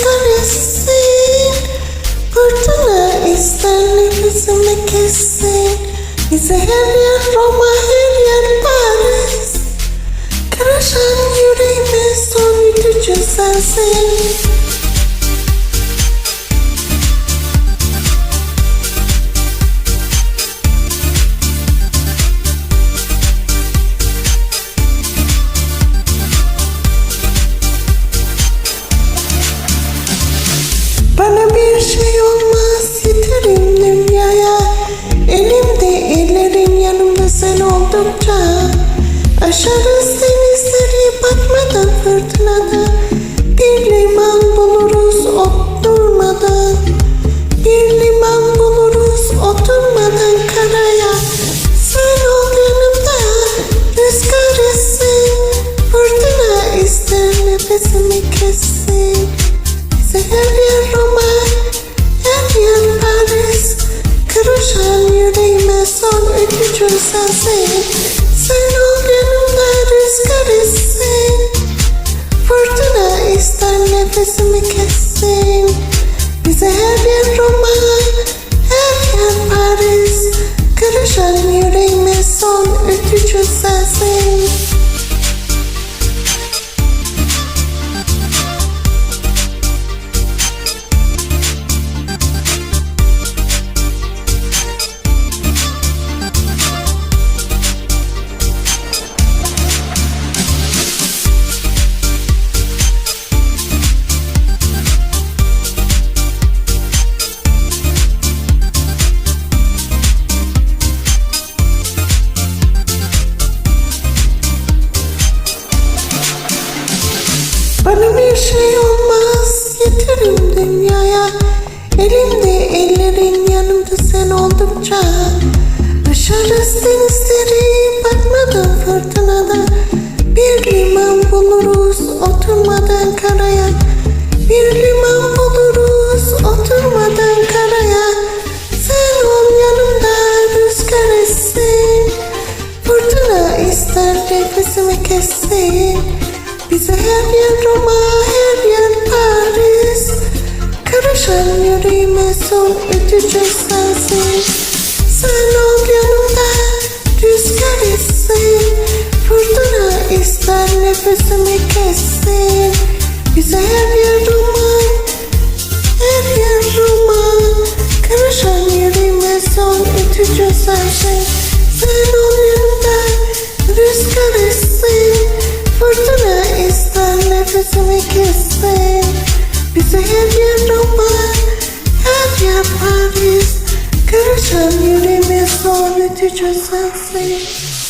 essin Fırtına ister nefesimi kessin. Bize her yer Roma her yer Paris Karışan yüreğime soyutucu sensin şey olmaz yeterim dünyaya. Elimde ellerin yanımda sen oldukça. Aşarız denizleri batmadan fırtınada. Bir liman buluruz oturmadan Bir liman buluruz oturmadan karaya. Sen ol yanımda rüzgar essin. Fırtına ister nefesimi kessin. Bize her yer son öpücüğü sensin Sen ol yanımda rüzgar essin. Fırtına ister nefesimi kessin Bana bir şey olmaz. Yeterim dünyaya. Elimde ellerin yanımda. Sen oldukça Aşarız denizleri. Batmadan fırtınada Bir liman buluruz oturmadan karaya. Bir liman buluruz oturmadan karaya. Sen ol yanımda rüzgar essin. Fırtına ister nefesimi kessin Bize her yer Roma, her yer Paris. Karışan yüreğime son ötücü sensin. Sen ol yanımda rüzgar essin Fırtına ister nefesimi kessin. Bize her yer Roma, ister nefesimi kessin Bize her yer Roma, her yer Paris Karışan yüreğime son ötücü sensin